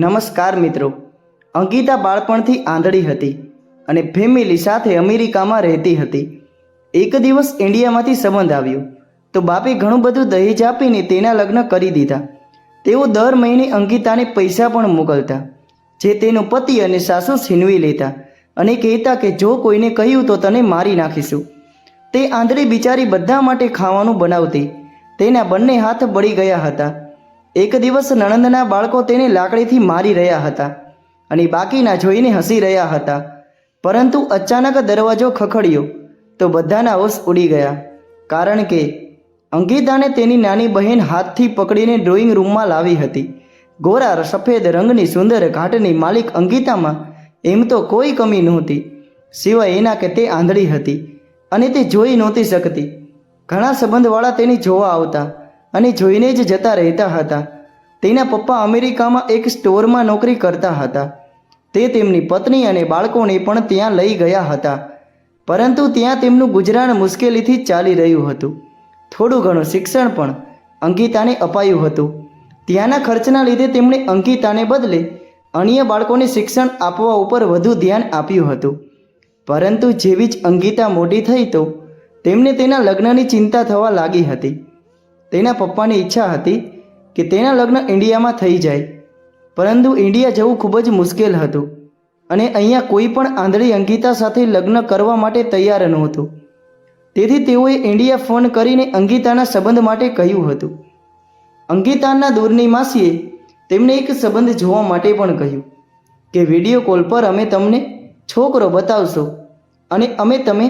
નમસ્કાર મિત્રો. અંકિતા બાળપણથી આંધળી હતી અને ફેમિલી સાથે અમેરિકામાં રહેતી હતી. એક દિવસ ઇન્ડિયામાંથી સંબંધ આવ્યો. તો બાપે ઘણું બધું દહેજ આપીને તેના લગ્ન કરી દીધા. તેઓ દર મહિને અંકિતાને પૈસા પણ મોકલતા, જે તેનો પતિ અને સાસુ છીનવી લેતા અને કહેતા કે જો કોઈને કહ્યું તો તને મારી નાખીશું. તે આંધળી બિચારી બધા માટે ખાવાનું બનાવતી. તેના બંને હાથ બળી ગયા હતા. એક દિવસ નણંદના બાળકો તેને લાકડીથી મારી રહ્યા હતા અને બાકીના જોઈને હસી રહ્યા હતા. પરંતુ અચાનક દરવાજો ખખડ્યો તો બધાના હોશ ઉડી ગયા. કારણ કે અંકિતાને તેની નાની બહેન હાથથી પકડીને ડ્રોઈંગ રૂમમાં લાવી હતી. ગોરા સફેદ રંગની સુંદર ઘાટની માલિક અંકિતામાં એમ તો કોઈ કમી નહોતી. સિવાય એના કે તે આંધળી હતી અને તે જોઈ નહોતી શકતી. ઘણા સંબંધવાળા તેની જોવા આવતા અને જોઈને જ જતા રહેતા હતા. તેના પપ્પા અમેરિકામાં એક સ્ટોરમાં નોકરી કરતા હતા. તે તેમની પત્ની અને બાળકોને પણ ત્યાં લઈ ગયા હતા. પરંતુ ત્યાં તેમનું ગુજરાન મુશ્કેલીથી ચાલી રહ્યું હતું. થોડું ઘણું શિક્ષણ પણ અંકિતાને અપાયું હતું. ત્યાંના ખર્ચના લીધે તેમણે અંકિતાને બદલે અન્ય બાળકોને શિક્ષણ આપવા ઉપર વધુ ધ્યાન આપ્યું હતું. પરંતુ જેવી જ અંકિતા મોટી થઈ તો તેમને તેના લગ્નની ચિંતા થવા લાગી હતી. તેના પપ્પાની ઈચ્છા હતી કે તેના લગ્ન ઇન્ડિયામાં થઈ જાય. પરંતુ ઇન્ડિયા જવું ખૂબ જ મુશ્કેલ હતું અને અહીંયા કોઈ પણ આંધળી અંકિતા સાથે લગ્ન કરવા માટે તૈયાર નહોતું. તેથી તેઓએ ઇન્ડિયા ફોન કરીને અંકિતાના સંબંધ માટે કહ્યું હતું. અંકિતાના દૂરની માસીએ તેમને એક સંબંધ જોવા માટે પણ કહ્યું કે, વીડિયો કોલ પર અમે તમને છોકરો બતાવશો અને અમે તમે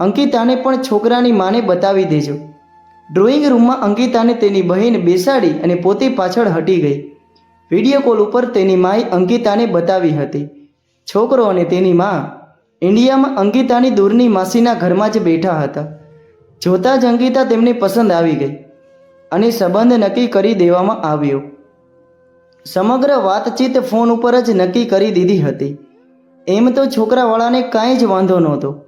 અંકિતાને પણ છોકરાની માને બતાવી દેજો. ડ્રોઈંગ રૂમમાં અંકિતાને તેની બહેન બેસાડી અને પોતે પાછળ હટી ગઈ. વીડિયો કોલ ઉપર તેની માએ અંકિતાને બતાવી હતી. છોકરો અને તેની મા ઇન્ડિયામાં અંકિતાની દૂરની માસીના ઘરમાં જ બેઠા હતા. જોતાં જ અંકિતા તેમને પસંદ આવી ગઈ અને સંબંધ નક્કી કરી દેવામાં આવ્યો. સમગ્ર વાતચીત ફોન ઉપર જ નક્કી કરી દીધી હતી. એમ તો છોકરાવાળાને કાંઈ જ વાંધો નહોતો.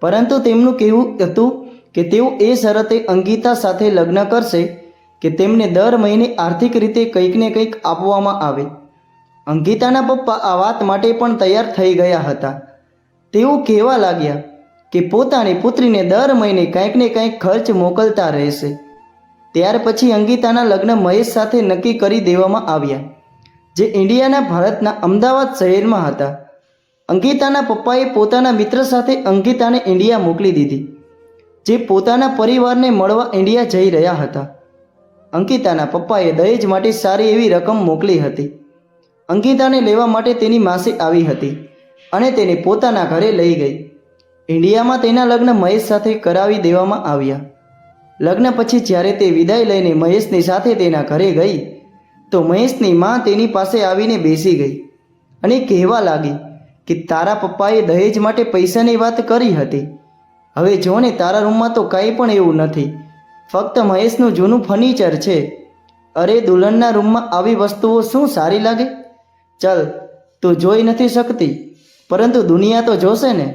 પરંતુ તેમનું કહેવું હતું કે તેઓ એ શરતે અંગિતા સાથે લગ્ન કરશે કે તેમને દર મહિને આર્થિક રીતે કંઈક ને કંઈક આપવામાં આવે. અંકિતાના પપ્પા આ વાત માટે પણ તૈયાર થઈ ગયા હતા. તેઓ કહેવા લાગ્યા કે પોતાની પુત્રીને દર મહિને કંઈક ને કંઈક ખર્ચ મોકલતા રહેશે. ત્યાર પછી અંગિતાના લગ્ન મહેશ સાથે નક્કી કરી દેવામાં આવ્યા, જે ઇન્ડિયાના ભારતના અમદાવાદ શહેરમાં હતા. અંકિતાના પપ્પાએ પોતાના મિત્ર સાથે અંગિતાને ઇન્ડિયા મોકલી દીધી. જે પોતાના પરિવારને મળવા ઇન્ડિયા જઈ રહ્યા હતા. અંકિતાના પપ્પાએ દહેજ માટે સારી એવી રકમ મોકલી હતી. અંકિતાને લેવા માટે તેની માસી આવી હતી અને તેને પોતાના ઘરે લઈ ગઈ. ઇન્ડિયામાં તેના લગ્ન મહેશ સાથે કરાવી દેવામાં આવ્યા. લગ્ન પછી જ્યારે તે વિદાય લઈને મહેશની સાથે તેના ઘરે ગઈ, તો મહેશની માં તેની પાસે આવીને બેસી ગઈ અને કહેવા લાગી કે તારા પપ્પાએ દહેજ માટે પૈસાની વાત કરી હતી. હવે જો ને તારા રૂમમાં તો કંઈ પણ એવું નથી. ફક્ત મહેશનું જૂનું ફર્નિચર છે. અરે દુલ્હનના રૂમમાં આવી વસ્તુઓ શું સારી લાગે? ચલ, તું જોઈ નથી શકતી. પરંતુ દુનિયા તો જોશે ને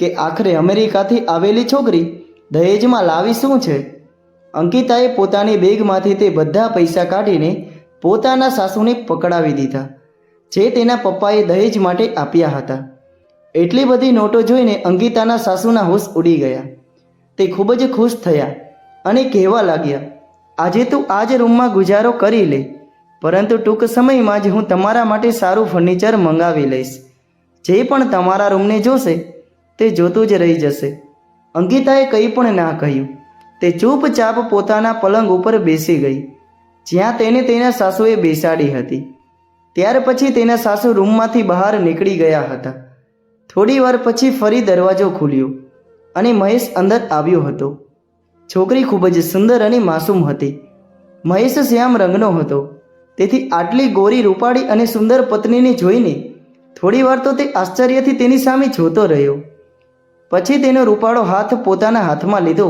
કે આખરે અમેરિકાથી આવેલી છોકરી દહેજમાં લાવી શું છે? અંકિતાએ પોતાની બેગમાંથી તે બધા પૈસા કાઢીને પોતાના સાસુને પકડાવી દીધા, જે તેના પપ્પાએ દહેજ માટે આપ્યા હતા. એટલી બધી નોટો જોઈને અંકિતાના સાસુના હોશ ઉડી ગયા. તે ખૂબ જ ખુશ થયા અને કહેવા લાગ્યા, આજે તું આ જ રૂમમાં ગુજારો કરી લે, પરંતુ ટૂંક સમયમાં જ હું તમારા માટે સારું ફર્નિચર મંગાવી લઈશ. જે પણ તમારા રૂમને જોશે, તે જોતું જ રહી જશે. અંકિતાએ કંઈ પણ ના કહ્યું. તે ચૂપચાપ પોતાના પલંગ ઉપર બેસી ગઈ, જ્યાં તેને તેના સાસુએ બેસાડી હતી. ત્યાર પછી તેના સાસુ રૂમમાંથી બહાર નીકળી ગયા હતા. થોડી વાર પછી ફરી દરવાજો ખુલ્યો અને મહેશ અંદર આવ્યો હતો. છોકરી ખૂબ જ સુંદર અને માસૂમ હતી. મહેશ શ્યામ રંગનો હતો. તેથી આટલી ગોરી રૂપાળી અને સુંદર પત્નીને જોઈને થોડી વાર તો તે આશ્ચર્યથી તેની સામે જોતો રહ્યો. પછી તેનો રૂપાળો હાથ પોતાના હાથમાં લીધો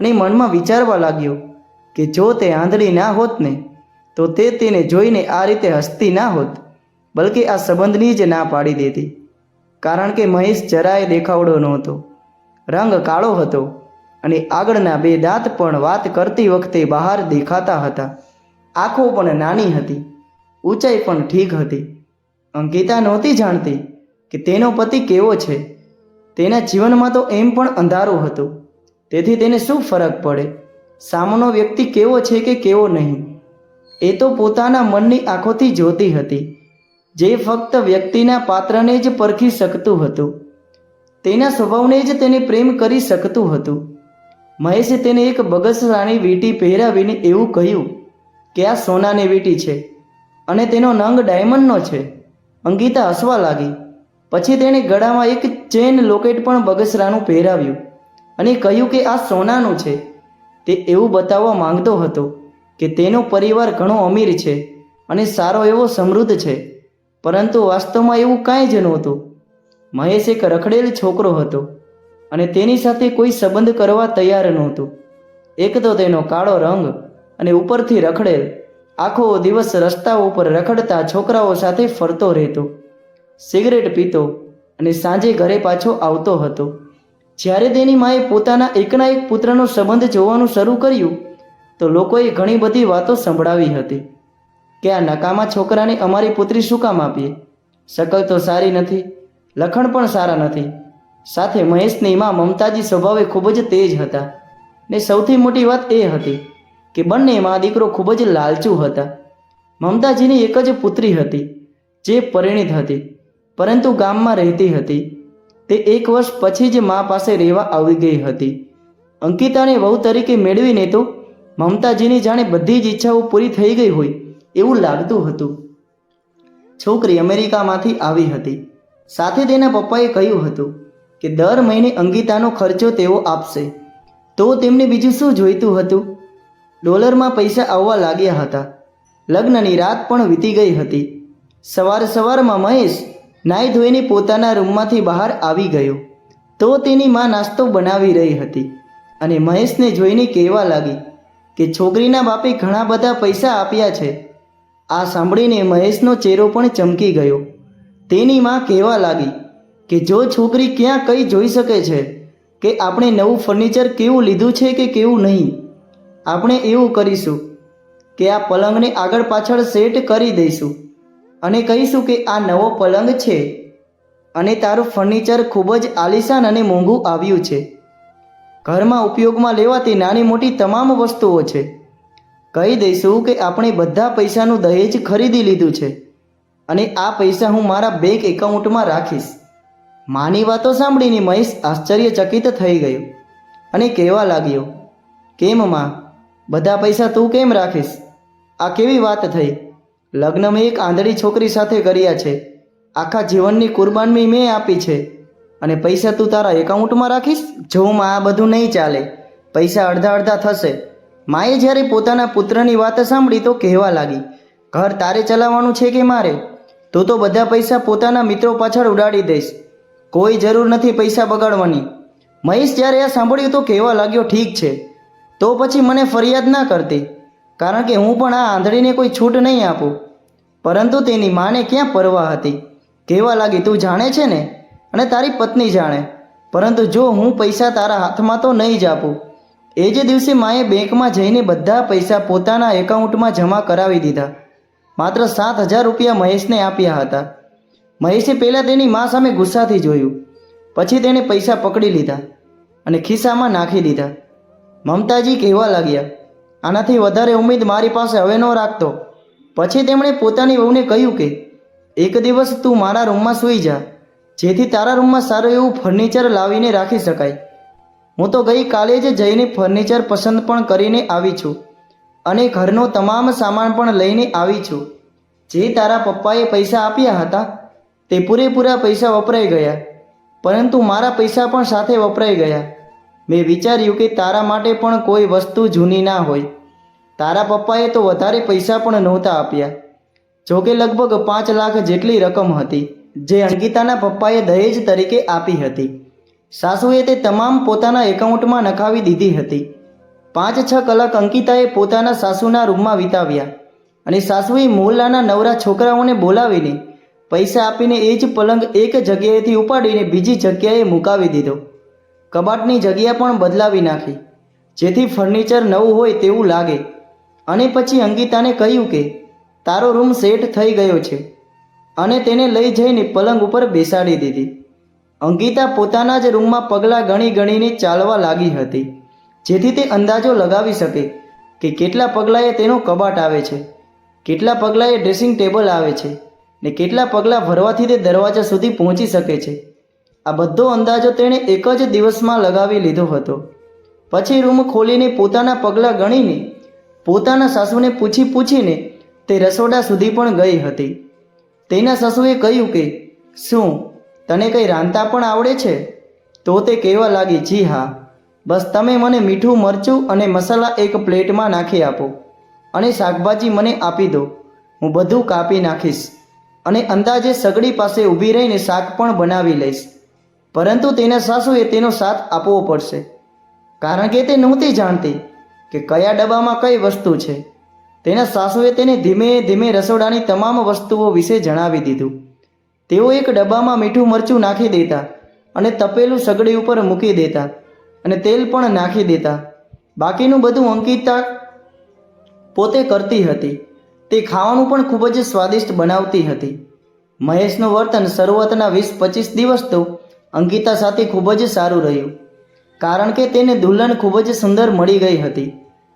અને મનમાં વિચારવા લાગ્યો કે જો તે આંધળી ના હોત ને, તો તે તેને જોઈને આ રીતે હસતી ના હોત, બલકે આ સંબંધની જ ના પાડી દેતી. કારણ કે મહેશ જરાય દેખાવડો નહોતો. રંગ કાળો હતો અને આગળના બે દાંત પણ વાત કરતી વખતે બહાર દેખાતા હતા. આંખો પણ નાની હતી, ઊંચાઈ પણ ઠીક હતી. અંકિતા નહોતી જાણતી કે તેનો પતિ કેવો છે. તેના જીવનમાં તો એમ પણ અંધારું હતું. તેથી તેને શું ફરક પડે? સામનો વ્યક્તિ કેવો છે કે કેવો નહીં? એ તો પોતાના મનની આંખોથી જોતી હતી. જે ફક્ત વ્યક્તિના પાત્રને જ પરખી શકતું હતું. તેના સ્વભાવને જ તેને પ્રેમ કરી શકતું હતું. મહેશે તેને એક બગસરાની વીંટી પહેરાવીને એવું કહ્યું કે આ સોનાની વીંટી છે અને તેનો નંગ ડાયમંડનો છે. અંગિતા હસવા લાગી. પછી તેણે ગળામાં એક ચેન લોકેટ પણ બગસરાનું પહેરાવ્યું અને કહ્યું કે આ સોનાનું છે. તે એવું બતાવવા માંગતો હતો કે તેનો પરિવાર ઘણો અમીર છે અને સારો એવો સમૃદ્ધ છે. પરંતુ વાસ્તવમાં એવું કાંઈ જ નહોતું. મહેશ એક રખડેલ છોકરો હતો અને તેની સાથે કોઈ સંબંધ કરવા તૈયાર નહોતું. એક તો તેનો કાળો રંગ અને ઉપરથી રખડેલ, આખો દિવસ રસ્તા ઉપર રખડતા છોકરાઓ સાથે ફરતો રહેતો. સિગરેટ પીતો અને સાંજે ઘરે પાછો આવતો હતો. જ્યારે તેની માએ પોતાના એકના એક પુત્રનો સંબંધ જોવાનું શરૂ કર્યું, તો લોકોએ ઘણી બધી વાતો સંભળાવી હતી. કે આ નકામા છોકરાને અમારી પુત્રી શું કામ આપીએ? શકલ તો સારી નથી, લખણ પણ સારા નથી. સાથે મહેશની માં મમતાજી સ્વભાવે ખૂબ જ તેજ હતા. ને સૌથી મોટી વાત એ હતી કે બંને મા દીકરો ખૂબ જ લાલચુ હતા. મમતાજીની એક જ પુત્રી હતી, જે પરિણીત હતી, પરંતુ ગામમાં રહેતી હતી. તે એક વર્ષ પછી જ મા પાસે રહેવા આવી ગઈ હતી. અંકિતાને વહુ તરીકે મેળવીને તો મમતાજીની જાણે બધી જ ઈચ્છાઓ પૂરી થઈ ગઈ હોય. એવું લાગતું હતું. છોકરી અમેરિકામાંથી આવી હતી. સાથે તેના પપ્પાએ કહ્યું હતું કે દર મહિને અંગિતાનો ખર્ચો તેઓ આપશે. તો તેમને બીજું શું જોઈતું હતું? ડોલરમાં પૈસા આવવા લાગ્યા હતા. લગ્નની રાત પણ વીતી ગઈ હતી. સવાર સવારમાં મહેશ નાઈ ધોઈને પોતાના રૂમમાંથી બહાર આવી ગયો. તો તેની માં નાસ્તો બનાવી રહી હતી અને મહેશને જોઈને કહેવા લાગી કે છોકરીના બાપે ઘણા બધા પૈસા આપ્યા છે. આ સાંભળીને મહેશનો ચહેરો પણ ચમકી ગયો. તેની માં કહેવા લાગી કે જો છોકરી ક્યાં કઈ જોઈ શકે છે, કે આપણે નવું ફર્નિચર કેવું લીધું છે કે કેવું નહીં, આપણે એવું કરીશું કે આ પલંગને આગળ પાછળ સેટ કરી દઈશું અને કહીશું કે આ નવો પલંગ છે અને તારું ફર્નિચર ખૂબ જ આલિશાન અને મોંઘું આવ્યું છે. ઘરમાં ઉપયોગમાં લેવાતી નાની મોટી તમામ વસ્તુઓ છે. કહી દઈશું કે આપણે બધા પૈસાનું દહેજ ખરીદી લીધું છે અને આ પૈસા હું મારા બેંક એકાઉન્ટમાં રાખીશ. માની વાતો સાંભળીને મહેશ આશ્ચર્યચકિત થઈ ગયો અને કહેવા લાગ્યો, કેમ માં? બધા પૈસા તું કેમ રાખીશ? આ કેવી વાત થઈ? લગ્ન મેં એક આંધળી છોકરી સાથે કર્યા છે. આખા જીવનની કુરબાની મેં આપી છે. અને પૈસા તું તારા એકાઉન્ટમાં રાખીશ? જો માં, આ બધું નહીં ચાલે. પૈસા અડધા અડધા થશે. માએ જ્યારે પોતાના પુત્રની વાત સાંભળી તો કહેવા લાગી, ઘર તારે ચલાવવાનું છે કે મારે? તો તો બધા પૈસા પોતાના મિત્રો પાછળ ઉડાડી દઈશ. કોઈ જરૂર નથી પૈસા બગાડવાની. મહેશ જ્યારે આ સાંભળ્યું તો કહેવા લાગ્યો, ઠીક છે. તો પછી મને ફરિયાદ ના કરતી, કારણ કે હું પણ આ આંધળીને કોઈ છૂટ નહીં આપું. પરંતુ તેની માને ક્યાં પરવા હતી? કહેવા લાગી, તું જાણે છે ને? અને તારી પત્ની જાણે. પરંતુ જો હું પૈસા તારા હાથમાં તો નહીં જ આપું. એ જ દિવસે માએ બેંકમાં જઈને બધા પૈસા પોતાના એકાઉન્ટમાં જમા કરાવી દીધા. માત્ર સાત હજાર રૂપિયા મહેશને આપ્યા હતા. મહેશે પહેલાં તેની મા સામે ગુસ્સાથી જોયું. પછી તેણે પૈસા પકડી લીધા અને ખિસ્સામાં નાખી દીધા. મમતાજી કહેવા લાગ્યા, આનાથી વધારે ઉમેદ મારી પાસે હવે ન રાખતો. પછી તેમણે પોતાની વહુને કહ્યું કે, એક દિવસ તું મારા રૂમમાં સૂઈ જા, જેથી તારા રૂમમાં સારું એવું ફર્નિચર લાવીને રાખી શકાય. હું તો ગઈ કાલે જ જઈને ફર્નિચર પસંદ પણ કરીને આવી છું અને ઘરનો તમામ સામાન પણ લઈને આવી છું. જે તારા પપ્પાએ પૈસા આપ્યા હતા તે પૂરેપૂરા પૈસા વપરાઈ ગયા, પરંતુ મારા પૈસા પણ સાથે વપરાઈ ગયા. મેં વિચાર્યું કે તારા માટે પણ કોઈ વસ્તુ જૂની ના હોય. તારા પપ્પાએ તો વધારે પૈસા પણ નહોતા આપ્યા. જોકે લગભગ પાંચ લાખ જેટલી રકમ હતી, જે અંકિતાના પપ્પાએ દહેજ તરીકે આપી હતી. સાસુએ તે તમામ પોતાના એકાઉન્ટમાં નખાવી દીધી હતી. પાંચ છ કલાક અંકિતાએ પોતાના સાસુના રૂમમાં વિતાવ્યા અને સાસુએ મોહલ્લાના નવરા છોકરાઓને બોલાવીને પૈસા આપીને એ જ પલંગ એક જગ્યાએથી ઉપાડીને બીજી જગ્યાએ મુકાવી દીધો. કબાટની જગ્યા પણ બદલાવી નાખી, જેથી ફર્નિચર નવું હોય તેવું લાગે. અને પછી અંકિતાને કહ્યું કે, તારો રૂમ સેટ થઈ ગયો છે. અને તેને લઈ જઈને પલંગ ઉપર બેસાડી દીધી. અંકિતા પોતાના જ રૂમમાં પગલાં ગણી ગણીને ચાલવા લાગી હતી. જેથી તે અંદાજો લગાવી શકે કે કેટલા પગલાંએ તેનો કબાટ આવે છે, કેટલા પગલાંએ ડ્રેસિંગ ટેબલ આવે છે ને કેટલા પગલાં ભરવાથી તે દરવાજા સુધી પહોંચી શકે છે. આ બધો અંદાજો તેણે એક જ દિવસમાં લગાવી લીધો હતો. પછી રૂમ ખોલીને પોતાના પગલાં ગણીને પોતાના સાસુને પૂછી પૂછીને તે રસોડા સુધી પણ ગઈ હતી. તેના સાસુએ કહ્યું કે, શું તને કંઈ રાંધતા પણ આવડે છે? તો તે કહેવા લાગી, જી હા. બસ તમે મને મીઠું, મરચું અને મસાલા એક પ્લેટમાં નાખી આપો અને શાકભાજી મને આપી દો. હું બધું કાપી નાખીશ અને અંદાજે સગડી પાસે ઊભી રહીને શાક પણ બનાવી લઈશ. પરંતુ તેના સાસુએ તેનો સાથ આપવો પડશે. કારણ કે તે નહોતી જાણતી કે કયા ડબ્બામાં કઈ વસ્તુ છે. તેના સાસુએ તેને ધીમે ધીમે રસોડાની તમામ વસ્તુઓ વિશે જણાવી દીધું. તેઓ એક ડબ્બામાં મીઠું મરચું નાખી દેતા અને તપેલું સગડી ઉપર મૂકી દેતા અને તેલ પણ નાખી દેતા. બાકીનું બધું અંકિતા પોતે કરતી હતી. તે ખાવાનું પણ ખૂબ જ સ્વાદિષ્ટ બનાવતી હતી. મહેશનું વર્તન શરૂઆતના વીસ પચીસ દિવસ તો અંકિતા સાથે ખૂબ જ સારું રહ્યું. કારણ કે તેને દુલ્હન ખૂબ જ સુંદર મળી ગઈ હતી.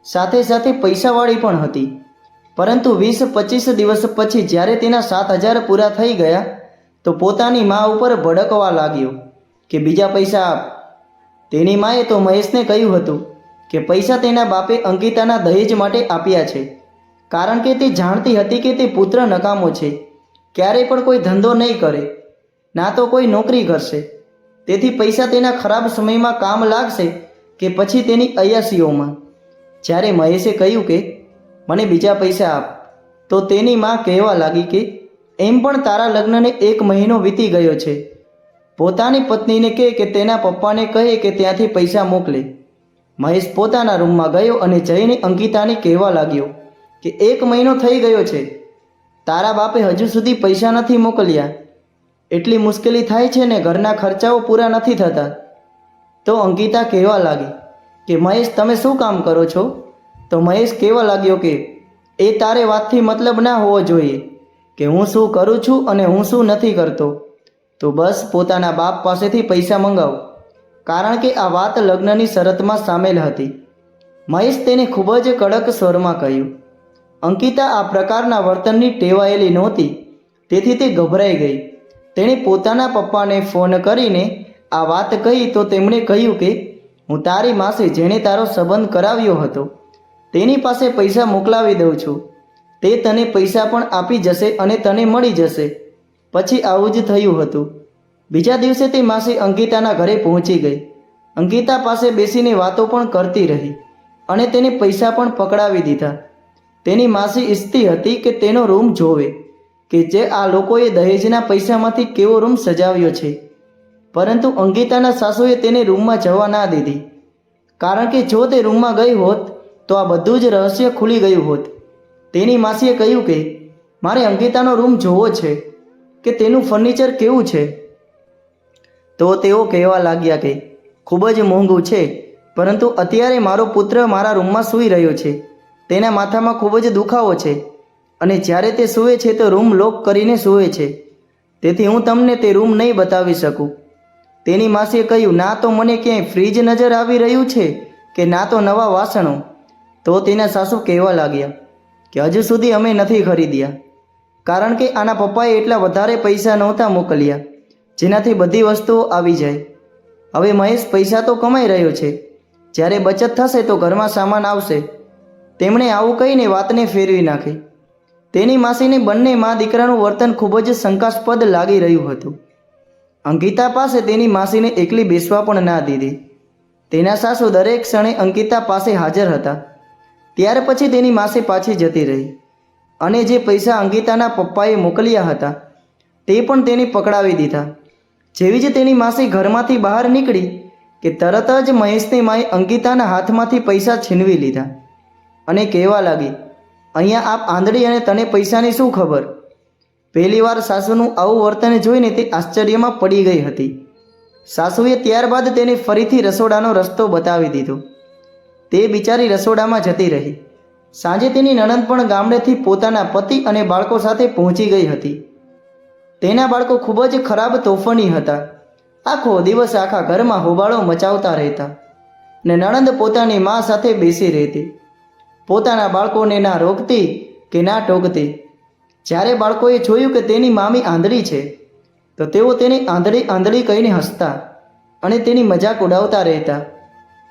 સાથે સાથે પૈસાવાળી પણ હતી. પરંતુ વીસ પચીસ દિવસ પછી જ્યારે તેના સાત હજાર પૂરા થઈ ગયા તો પોતાની મા ઉપર ભડકવા લાગ્યો કે બીજા પૈસા આપ. તેની માએ તો મહેશને કહ્યું હતું કે પૈસા તેના બાપે અંકિતાના દહેજ માટે આપ્યા છે. કારણ કે તે જાણતી હતી કે તે પુત્ર નકામો છે. ક્યારેય પણ કોઈ ધંધો નહીં કરે. ના તો કોઈ નોકરી કરશે. તેથી પૈસા તેના ખરાબ સમયમાં કામ લાગશે કે પછી તેની અયાસીઓમાં. જ્યારે મહેશે કહ્યું કે, મને બીજા પૈસા આપ. તો તેની માં કહેવા લાગી કે એમ પણ તારા લગ્નને એક મહિનો વીતી ગયો છે. પોતાની પત્નીને કહે કે તેના પપ્પાને કહે કે ત્યાંથી પૈસા મોકલે. મહેશ પોતાના રૂમમાં ગયો અને જઈને અંકિતાને કહેવા લાગ્યો કે એક મહિનો થઈ ગયો છે. તારા બાપે હજુ સુધી પૈસા નથી મોકલ્યા. એટલી મુશ્કેલી થાય છે ને ઘરના ખર્ચાઓ પૂરા નથી થતા. તો અંકિતા કહેવા લાગી કે મહેશ તમે શું કામ કરો છો? તો મહેશ કહેવા લાગ્યો કે એ તારે વાતથી મતલબ ના હોવો જોઈએ. કે હું શું કરું છું અને હું શું નથી કરતો? તો બસ પોતાના બાપ પાસેથી પૈસા મંગાવો. કારણ કે આ વાત લગ્નની શરતમાં સામેલ હતી. મહેશ તેને ખૂબ જ કડક સ્વરમાં કહ્યું. અંકિતા આ પ્રકારના વર્તનની ટેવાયેલી નહોતી. તેથી તે ગભરાઈ ગઈ. તેણે પોતાના પપ્પાને ફોન કરીને આ વાત કહી તો તેમણે કહ્યું કે, હું તારી માસે જેણે તારો સંબંધ કરાવ્યો હતો, તેની પાસે પૈસા મોકલાવી દઉં છું. તે તને પૈસા પણ આપી જશે અને તને મળી જશે. પછી આવું જ થયું હતું. બીજા દિવસે તે માસી અંકિતાના ઘરે પહોંચી ગઈ. અંકિતા પાસે બેસીને વાતો પણ કરતી રહી અને તેને પૈસા પણ પકડાવી દીધા. તેની માસી ઈચ્છતી હતી કે તેનો રૂમ જોવે, કે જે આ લોકોએ દહેજના પૈસામાંથી કેવો રૂમ સજાવ્યો છે. પરંતુ અંકિતાના સાસુએ તેને રૂમમાં જવા ના દીધી. કારણ કે જો તે રૂમમાં ગઈ હોત, તો આ બધું જ રહસ્ય ખુલી ગયું હોત. તેની માસીએ કહ્યું કે, મારે અંકિતાનો રૂમ જોવો છે, કે તેનું ફર્નિચર કેવું છે? તો તેઓ કહેવા લાગ્યા કે, ખૂબ જ મોંઘું છે, પરંતુ અત્યારે મારો પુત્ર મારા રૂમમાં સૂઈ રહ્યો છે. તેના માથામાં ખૂબ જ દુખાવો છે, અને જ્યારે તે સૂવે છે તો રૂમ લોક કરીને સૂવે છે. તેથી હું તમને તે રૂમ નહીં બતાવી શકું. તેની માસીએ કહ્યું, ના તો મને ક્યાંય ફ્રીજ નજર આવી રહ્યું છે, કે ના તો નવા વાસણો. તો તેના સાસુ કહેવા લાગ્યા કે હજુ સુધી અમે નથી ખરીદ્યા. કારણ કે આના પપ્પાએ એટલા વધારે પૈસા નહોતા મોકલ્યા, જેનાથી બધી વસ્તુઓ આવી જાય. હવે મહેશ પૈસા તો કમાઈ રહ્યો છે. જ્યારે બચત થશે તો ઘરમાં સામાન આવશે. તેમણે આવું કહીને વાતને ફેરવી નાખી. તેની માસીને બંને મા દીકરાનું વર્તન ખૂબ જ શંકાસ્પદ લાગી રહ્યું હતું. અંકિતા પાસે તેની માસીને એકલી બેસવા પણ ના દીધી. તેના સાસુ દરેક ક્ષણે અંકિતા પાસે હાજર હતા. ત્યાર પછી તેની માસી પાછી જતી રહી. અને જે પૈસા અંગિતાના પપ્પાએ મોકલ્યા હતા, તે પણ તેને પકડાવી દીધા. જેવી જ તેની માસી ઘરમાંથી બહાર નીકળી કે તરત જ મહેશની માએ અંકિતાના હાથમાંથી પૈસા છીનવી લીધા. અને કહેવા લાગી, અહીંયા આપ આંધળી અને તને પૈસાની શું ખબર? પહેલીવાર સાસુનું આવું વર્તન જોઈને તે આશ્ચર્યમાં પડી ગઈ હતી. સાસુએ ત્યારબાદ તેને ફરીથી રસોડાનો રસ્તો બતાવી દીધો. તે બિચારી રસોડામાં જતી રહી. સાંજે તેની નણંદ પણ ગામડેથી પોતાના પતિ અને બાળકો સાથે પહોંચી ગઈ હતી. તેના બાળકો ખૂબ જ ખરાબ તોફાની હતા. આખો દિવસ આખા ઘરમાં હોબાળો મચાવતા રહેતા ને નણંદ પોતાની મા સાથે બેસી રહેતી. પોતાના બાળકોને ના રોકતી કે ના ટોકતી. જ્યારે બાળકોએ જોયું કે તેની મામી આંધળી છે, તો તેઓ તેને આંધળી આંધળી કહીને હસતા અને તેની મજાક ઉડાવતા રહેતા.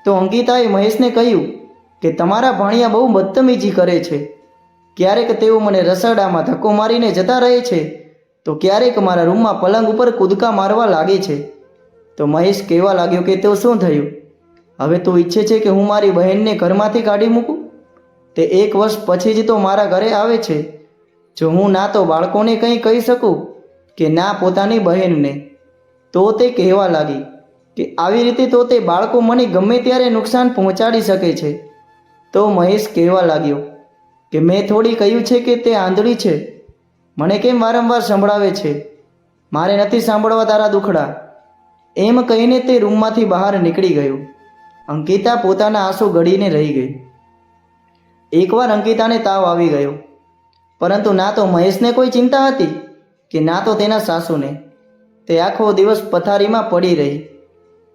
તો અંકિતાએ મહેશને કહ્યું કે તમારા ભાણિયા બહુ બદતમીજી કરે છે. ક્યારેક તેઓ મને રસોડામાં ધક્કો મારીને જતા રહે છે. તો ક્યારેક મારા રૂમમાં પલંગ ઉપર કૂદકા મારવા લાગે છે. તો મહેશ કહેવા લાગ્યો કે તો શું થયું? હવે તું ઈચ્છે છે કે હું મારી બહેનને ઘરમાંથી કાઢી મૂકું? તે એક વર્ષ પછી જ તો મારા ઘરે આવે છે. જો હું ના તો બાળકોને કંઈ કહી શકું કે ના પોતાની બહેનને? તો તે કહેવા લાગી. કે આવી રીતે તો તે બાળકો મને ગમે ત્યારે નુકસાન પહોંચાડી શકે છે. તો મહેશ કહેવા લાગ્યો કે મેં થોડી કહ્યું છે કે તે આંધળી છે. મને કેમ વારંવાર સંભળાવે છે? મારે નથી સાંભળવા તારા દુખડા. એમ કહીને તે રૂમમાંથી બહાર નીકળી ગયું. અંકિતા પોતાના આંસુ ગળીને રહી ગઈ. એકવાર અંકિતાને તાવ આવી ગયો. પરંતુ ના તો મહેશને કોઈ ચિંતા હતી? કે ના તો તેના સાસુને? તે આખો દિવસ પથારીમાં પડી રહી.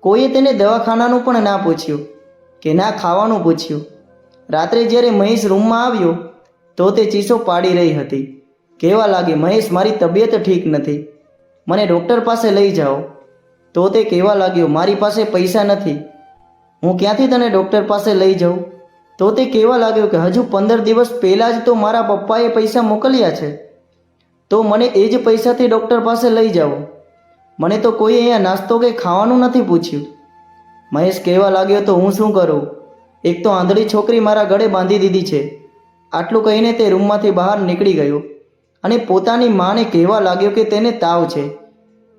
કોઈએ તેને દવાખાનાનું પણ ના પૂછ્યું કે ના ખાવાનું પૂછ્યું. રાત્રે જ્યારે મહેશ રૂમમાં આવ્યો, તો તે ચીસો પાડી રહી હતી. કહેવા લાગી, મહેશ, મારી તબિયત ઠીક નથી. મને ડૉક્ટર પાસે લઈ જાઓ. તો તે કહેવા લાગ્યો, મારી પાસે પૈસા નથી. હું ક્યાંથી તને ડૉક્ટર પાસે લઈ જાઉં? તો તે કહેવા લાગ્યો કે, હજુ પંદર દિવસ પહેલાં જ તો મારા પપ્પાએ પૈસા મોકલ્યા છે. તો મને એ જ પૈસાથી ડૉક્ટર પાસે લઈ જાઓ. મને તો કોઈ અહીંયા નાસ્તો કે ખાવાનું નથી પૂછ્યું. મહેશ કહેવા લાગ્યો, તો હું શું કરું? એક તો આંધળી છોકરી મારા ગળે બાંધી દીધી છે. આટલું કહીને તે રૂમમાંથી બહાર નીકળી ગયો અને પોતાની માને કહેવા લાગ્યો કે તેને તાવ છે.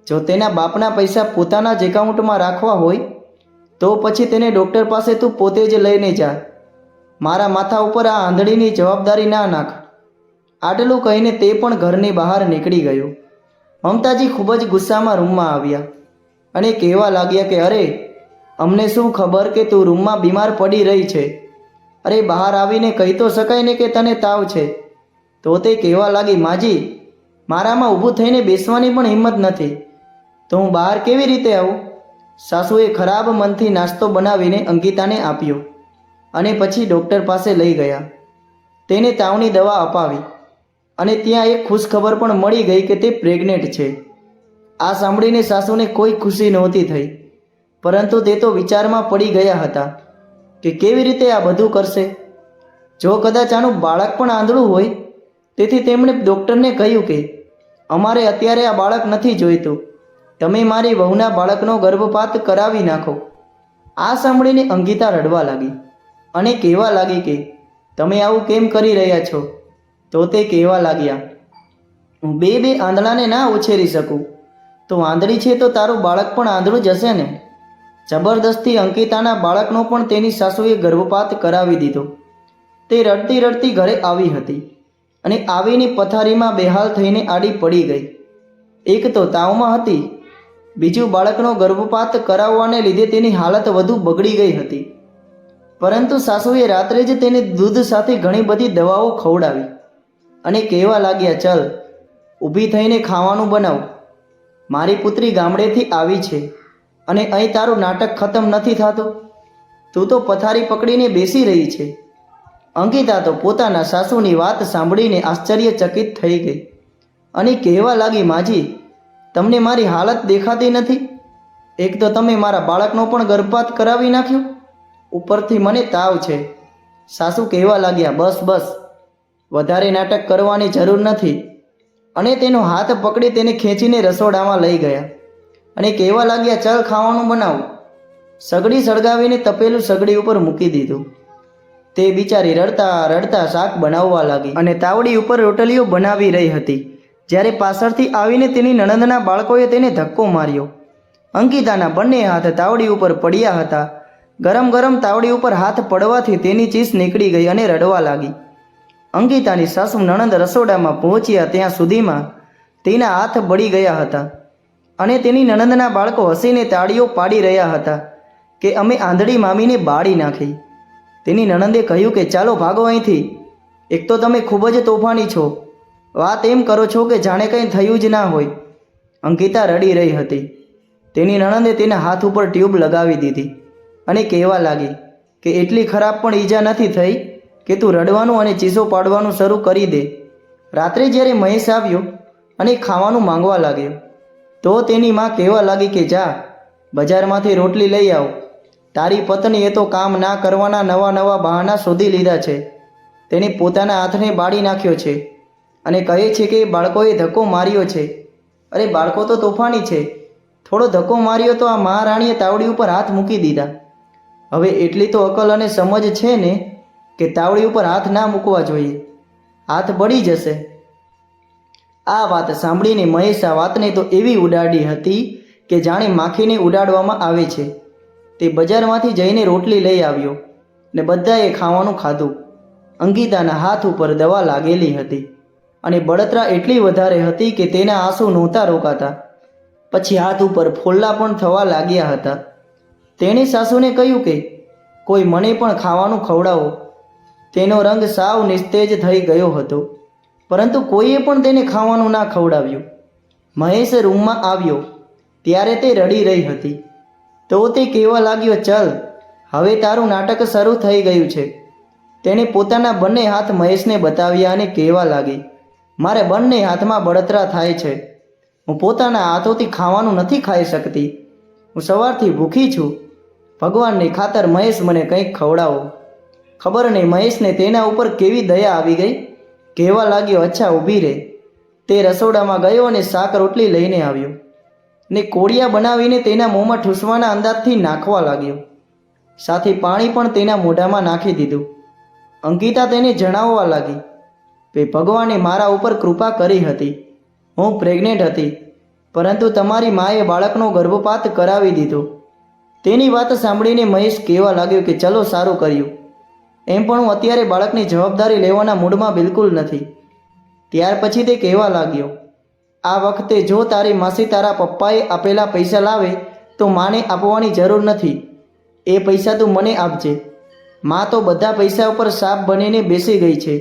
જો તેના બાપના પૈસા પોતાના જ એકાઉન્ટમાં રાખવા હોય, તો પછી તેને ડૉક્ટર પાસે તું પોતે જ લઈને જા. મારા માથા ઉપર આ આંધળીની જવાબદારી ના નાખ. આટલું કહીને તે પણ ઘરની બહાર નીકળી ગયો. મમતાજી ખૂબ જ ગુસ્સામાં રૂમમાં આવ્યા અને કહેવા લાગ્યા કે, અરે, અમને શું ખબર કે તું રૂમમાં બીમાર પડી રહી છે? અરે, બહાર આવીને કહી તો શકાય ને કે તને તાવ છે. તો તે કહેવા લાગી, માજી, મારામાં ઊભું થઈને બેસવાની પણ હિંમત નથી. તો હું બહાર કેવી રીતે આવું? સાસુએ ખરાબ મનથી નાસ્તો બનાવીને અંકિતાને આપ્યો અને પછી ડૉક્ટર પાસે લઈ ગયા. તેને તાવની દવા અપાવી. અને ત્યાં એક ખુશખબર પણ મળી ગઈ કે તે પ્રેગ્નેન્ટ છે. આ સાંભળીને સાસુને કોઈ ખુશી નહોતી થઈ, પરંતુ તે તો વિચારમાં પડી ગયા હતા કે કેવી રીતે આ બધું કરશે. જો કદાચ આનું બાળક પણ આંધળું હોય, તેથી તેમણે ડૉક્ટરને કહ્યું કે, અમારે અત્યારે આ બાળક નથી જોઈતું. તમે મારી વહુના બાળકનો ગર્ભપાત કરાવી નાખો. આ સાંભળીને અંગિતા રડવા લાગી અને કહેવા લાગી કે, તમે આવું કેમ કરી રહ્યા છો? તો તે કહેવા લાગ્યા, હું બે બે આંધળાને ના ઉછેરી શકું? તો આંધળી છે તો તારું બાળક પણ આંધળું જ હશે ને? જબરદસ્તી અંકિતાના બાળકનો પણ તેની સાસુએ ગર્ભપાત કરાવી દીધો. તે રડતી રડતી ઘરે આવી હતી અને આવીને પથારીમાં બેહાલ થઈને આડી પડી ગઈ. એક તો તાવમાં હતી, બીજું બાળકનો ગર્ભપાત કરાવવાને લીધે તેની હાલત વધુ બગડી ગઈ હતી. પરંતુ સાસુએ રાત્રે જ તેને દૂધ સાથે ઘણી બધી દવાઓ ખવડાવી. અને કહેવા લાગ્યા, ચલ, ઊભી થઈને ખાવાનું બનાવ. મારી પુત્રી ગામડેથી આવી છે અને અહીં તારું નાટક ખતમ નથી થતું. તું તો પથારી પકડીને બેસી રહી છે. અંકિતા તો પોતાના સાસુની વાત સાંભળીને આશ્ચર્યચકિત થઈ ગઈ અને કહેવા લાગી, માજી, તમને મારી હાલત દેખાતી નથી? એક તો તમે મારા બાળકનો પણ ગર્ભપાત કરાવી નાખ્યો? ઉપરથી મને તાવ છે. સાસુ કહેવા લાગ્યા, બસ બસ વધારે નાટક કરવાની જરૂર નથી. અને તેનો હાથ પકડી તેને ખેંચીને રસોડામાં લઈ ગયા. અને કહેવા લાગ્યા, ચલ ખાવાનું બનાવું. સગડી સળગાવીને તપેલું સગડી ઉપર મૂકી દીધું. તે બિચારી રડતા રડતા શાક બનાવવા લાગી અને તાવડી ઉપર રોટલીઓ બનાવી રહી હતી. જ્યારે પાછળથી આવીને તેની નણંદના બાળકોએ તેને ધક્કો માર્યો. અંકિતાના બંને હાથ તાવડી ઉપર પડ્યા હતા. ગરમ ગરમ તાવડી ઉપર હાથ પડવાથી તેની ચીસ નીકળી ગઈ અને રડવા લાગી. અંકિતાની સાસુ નણંદ રસોડામાં પહોંચ્યા ત્યાં સુધીમાં તેના હાથ બળી ગયા હતા અને તેની નણંદના બાળકો હસીને તાળીઓ પાડી રહ્યા હતા કે અમે આંધળી મામીને બાળી નાખી. તેની નણંદે કહ્યું કે, ચાલો ભાગો અહીંથી. એક તો તમે ખૂબ જ તોફાની છો. વાત એમ કરો છો કે જાણે કંઈ થયું જ ના હોય. અંકિતા રડી રહી હતી. તેની નણંદે તેના હાથ ઉપર ટ્યુબ લગાવી દીધી અને કહેવા લાગી કે, એટલી ખરાબ પણ ઈજા નથી થઈ? કે તું રડવાનું અને ચીસો પાડવાનું શરૂ કરી દે. રાત્રે જ્યારે મહેશ આવ્યો અને ખાવાનું માંગવા લાગ્યો, તો તેની માં કહેવા લાગી કે, જા, બજારમાંથી રોટલી લઈ આવ. તારી પત્નીએ તો કામ ના કરવાના નવા નવા બહાના શોધી લીધા છે. તેણે પોતાના હાથને બાળી નાખ્યો છે અને કહે છે કે, બાળકોએ ધક્કો માર્યો છે. અરે, બાળકો તો તોફાની છે. થોડો ધક્કો માર્યો તો આ મહારાણીએ તાવડી ઉપર હાથ મૂકી દીધા. હવે એટલી તો અકલ અને સમજ છે ને કે તાવડી ઉપર હાથ ના મૂકવા જોઈએ. હાથ બળી જશે. આ વાત સાંભળીને મહેશ આ વાતને તો એવી ઉડાડી હતી કે જાણે માખીને ઉડાડવામાં આવે છે. તે બજારમાંથી જઈને રોટલી લઈ આવ્યો ને બધાએ ખાવાનું ખાધું. અંકિતાના હાથ ઉપર દવા લાગેલી હતી અને બળતરા એટલી વધારે હતી કે તેના આંસુ નહોતા રોકાતા. પછી હાથ ઉપર ફોલ્લા પણ થવા લાગ્યા હતા. તેણે સાસુને કહ્યું કે, કોઈ મને પણ ખાવાનું ખવડાવો. તેનો રંગ સાવ નિસ્તેજ થઈ ગયો હતો. પરંતુ કોઈએ પણ તેને ખાવાનું ના ખવડાવ્યું. મહેશ રૂમમાં આવ્યો. ત્યારે તે રડી રહી હતી. તો તે કહેવા લાગ્યો, ચલ, હવે તારું નાટક શરૂ થઈ ગયું છે. તેણે પોતાના બંને હાથ મહેશને બતાવ્યા અને કહેવા લાગી, મારે બંને હાથમાં બળતરા થાય છે. હું પોતાના હાથોથી ખાવાનું નથી ખાઈ શકતી. હું સવારથી ભૂખી છું. ભગવાનની ખાતર મહેશ મને કંઈક ખવડાવો. ખબર નહીં, મહેશને તેના ઉપર કેવી દયા આવી ગઈ? કહેવા લાગ્યો, અચ્છા, ઊભી રહે. તે રસોડામાં ગયો અને શાક રોટલી લઈને આવ્યો. ને કોળિયા બનાવીને તેના મોંમાં ઠૂસવાના અંદાજથી નાખવા લાગ્યો. સાથે પાણી પણ તેના મોઢામાં નાખી દીધું. અંકિતા તેને જણાવવા લાગી કે, ભગવાને મારા ઉપર કૃપા કરી હતી. હું પ્રેગ્નેન્ટ હતી, પરંતુ તમારી માએ બાળકનો ગર્ભપાત કરાવી દીધો. તેની વાત સાંભળીને મહેશ કહેવા લાગ્યો કે, ચલો, સારું કર્યું. એમ પણ હું અત્યારે બાળકની જવાબદારી લેવાના મૂડમાં બિલકુલ નથી. ત્યાર પછી તે કહેવા લાગ્યો, આ વખતે જો તારી માસી તારા પપ્પાએ આપેલા પૈસા લાવે, તો માને આપવાની જરૂર નથી. એ પૈસા તું મને આપજે. માં તો બધા પૈસા ઉપર સાપ બનીને બેસી ગઈ છે.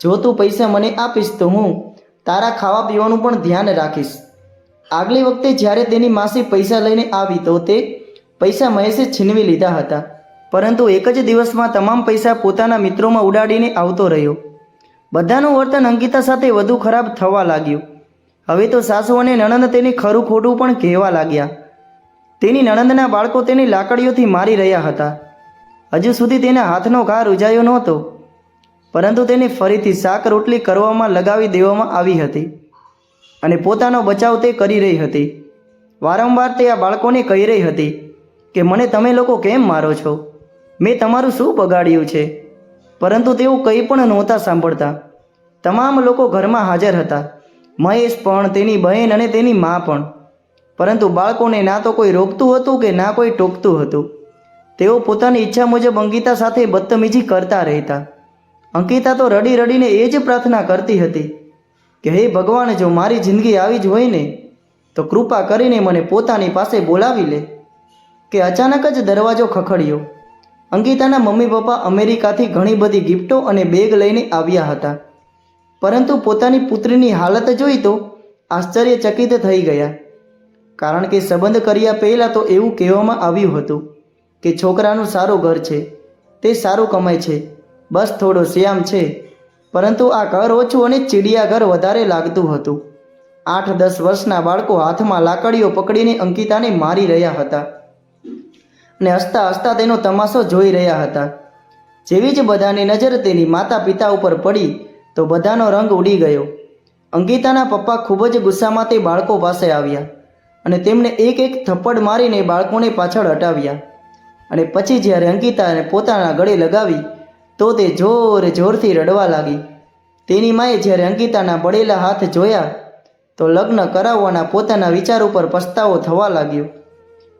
જો તું પૈસા મને આપીશ તો હું તારા ખાવા પીવાનું પણ ધ્યાન રાખીશ. આગલી વખતે જ્યારે તેની માસી પૈસા લઈને આવી તો તે પૈસા મહેશે છીનવી લીધા હતા. પરંતુ એક જ દિવસમાં તમામ પૈસા પોતાના મિત્રોમાં ઉડાડીને આવતો રહ્યો. બધાનું વર્તન અંકિતા સાથે વધુ ખરાબ થવા લાગ્યું. હવે તો સાસુ અને નણંદ તેને ખરું ખોટું પણ કહેવા લાગ્યા. તેની નણંદના બાળકો તેની લાકડીઓથી મારી રહ્યા હતા. હજુ સુધી તેના હાથનો ઘા રૂજાયો નહોતો. પરંતુ તેને ફરીથી શાક રોટલી કરવામાં લગાવી દેવામાં આવી હતી. અને પોતાનો બચાવ તે કરી રહી હતી. વારંવાર તે આ બાળકોને કહી રહી હતી કે, મને તમે લોકો કેમ મારો છો? મેં તમારું શું બગાડ્યું છે? પરંતુ તેઓ કંઈ પણ નહોતા સાંભળતા. તમામ લોકો ઘરમાં હાજર હતા. મહેશ પણ, તેની બહેન અને તેની મા પણ. પરંતુ બાળકોને ના તો કોઈ રોકતું હતું કે ના કોઈ ટોકતું હતું. તેઓ પોતાની ઈચ્છા મુજબ અંકિતા સાથે બદતમીજી કરતા રહેતા. અંકિતા તો રડી રડીને એ જ પ્રાર્થના કરતી હતી કે, હે ભગવાન, જો મારી જિંદગી આવી જ હોય ને, તો કૃપા કરીને મને પોતાની પાસે બોલાવી લે. કે અચાનક જ દરવાજો ખખડ્યો. અંકિતાના મમ્મી પપ્પા અમેરિકાથી ઘણી બધી ગિફ્ટો અને બેગ લઈને આવ્યા હતા. પરંતુ પોતાની પુત્રીની હાલત જોઈ તો આશ્ચર્યચકિત થઈ ગયા. કારણ કે સંબંધ કર્યા પહેલાં તો એવું કહેવામાં આવ્યું હતું કે છોકરાનું સારું ઘર છે, તે સારું કમાય છે, બસ થોડો શ્યામ છે. પરંતુ આ ઘર ઓછું અને ચીડિયાઘર વધારે લાગતું હતું. આઠ દસ વર્ષના બાળકો હાથમાં લાકડીઓ પકડીને અંકિતાને મારી રહ્યા હતા. અને હસતા હસતા તેનો તમાશો જોઈ રહ્યા હતા. જેવી જ બધાની નજર તેની માતા પિતા ઉપર પડી, તો બધાનો રંગ ઉડી ગયો. અંકિતાના પપ્પા ખૂબ જ ગુસ્સામાં તે બાળકો પાસે આવ્યા અને તેમને એક એક થપ્પડ મારીને બાળકોને પાછળ હટાવ્યા. અને પછી જ્યારે અંકિતાને પોતાના ગળે લગાવી, તો તે જોર જોરથી રડવા લાગી. તેની માએ જ્યારે અંકિતાના બળેલા હાથ જોયા, તો લગ્ન કરાવવાના પોતાના વિચાર ઉપર પસ્તાવો થવા લાગ્યો.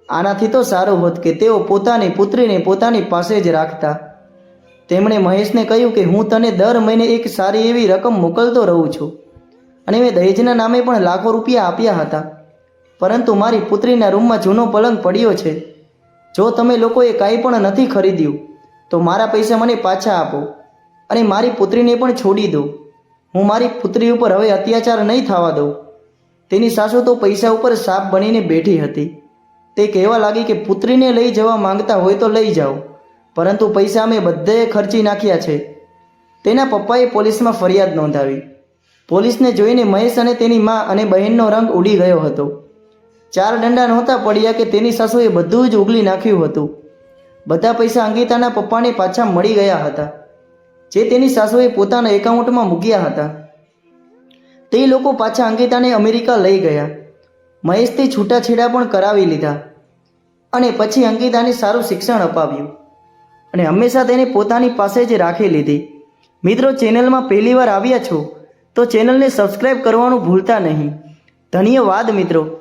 આનાથી તો સારું હોત કે તેઓ પોતાની પુત્રીને પોતાની પાસે જ રાખતા. તેમણે મહેશને કહ્યું કે હું તને દર મહિને એક સારી એવી રકમ મોકલતો રહું છું. અને મેં દહેજના નામે પણ લાખો રૂપિયા આપ્યા હતા. પરંતુ મારી પુત્રીના રૂમમાં જૂનો પલંગ પડ્યો છે. જો તમે લોકોએ કાંઈ પણ નથી ખરીદ્યું, તો મારા પૈસા મને પાછા આપો અને મારી પુત્રીને પણ છોડી દો. હું મારી પુત્રી ઉપર હવે અત્યાચાર નહીં થવા દઉં. તેની સાસુ તો પૈસા ઉપર સાપ બનીને બેઠી હતી. તે કહેવા લાગી કે પુત્રીને લઈ જવા માંગતા હોય તો લઈ જાઓ, પરંતુ પૈસા અમે બધે ખર્ચી નાખ્યા છે. તેના પપ્પાએ પોલીસમાં ફરિયાદ નોંધાવી. પોલીસને જોઈને મહેશ અને તેની મા અને બહેનનો રંગ ઉડી ગયો હતો. ચાર દંડા નહોતા પડ્યા કે તેની સાસુએ બધું જ ઉગલી નાખ્યું હતું. બધા પૈસા અંગીતાના પપ્પાને પાછા મળી ગયા હતા, જે તેની સાસુએ પોતાના એકાઉન્ટમાં મૂક્યા હતા. તે લોકો પાછા અંગીતાને અમેરિકા લઈ ગયા. મહેશથી છૂટાછેડા પણ કરાવી લીધા. અને પછી અંકિતાને સારું શિક્ષણ અપાવ્યું. અને હંમેશા તેને પોતાની પાસે જ રાખી લીધી. મિત્રો, ચેનલમાં પહેલીવાર આવ્યા છો તો ચેનલને સબસ્ક્રાઈબ કરવાનું ભૂલતા નહીં. ધન્યવાદ મિત્રો.